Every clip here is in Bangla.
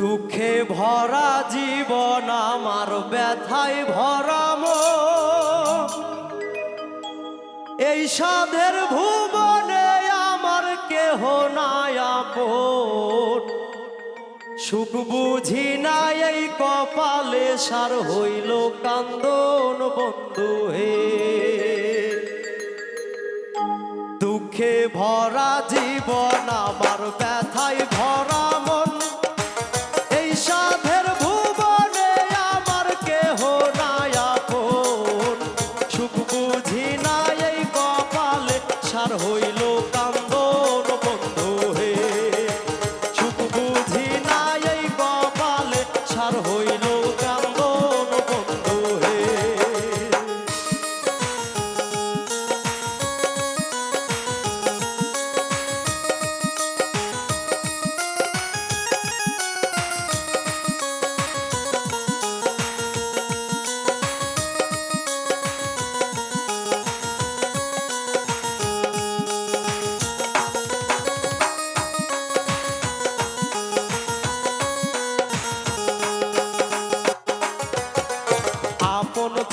দুঃখে ভরা জীবন আমার, ব্যথায় ভরাম। এই সাধের ভুবনে আমার কেহ নায়াপ সুখ বুঝি না এই কপালে, সার হইল কান্দন বন্ধু হে। দুঃখে ভরা জীবন আমার, ব্যথায় ভরা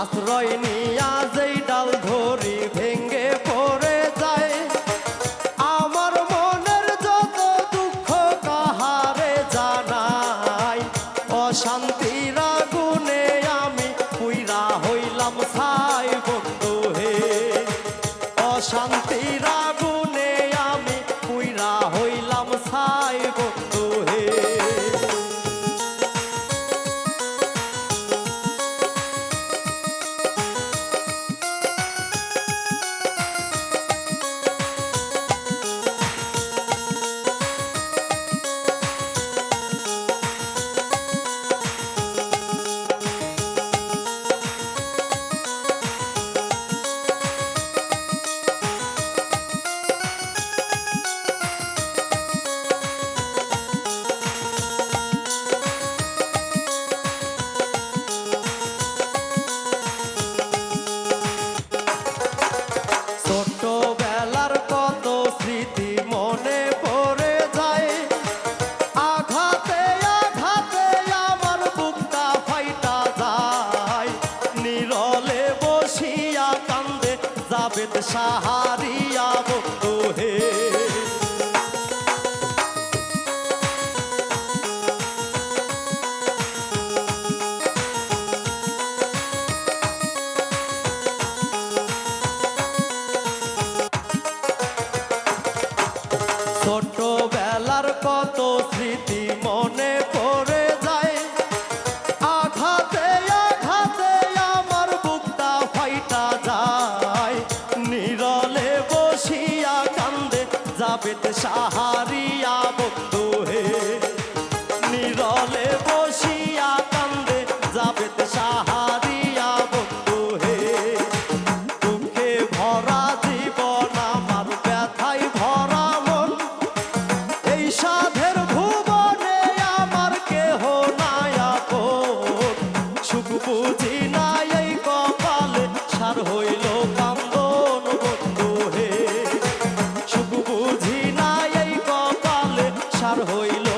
আশ্রয় আবেদ সাহারি সাহা আর হইল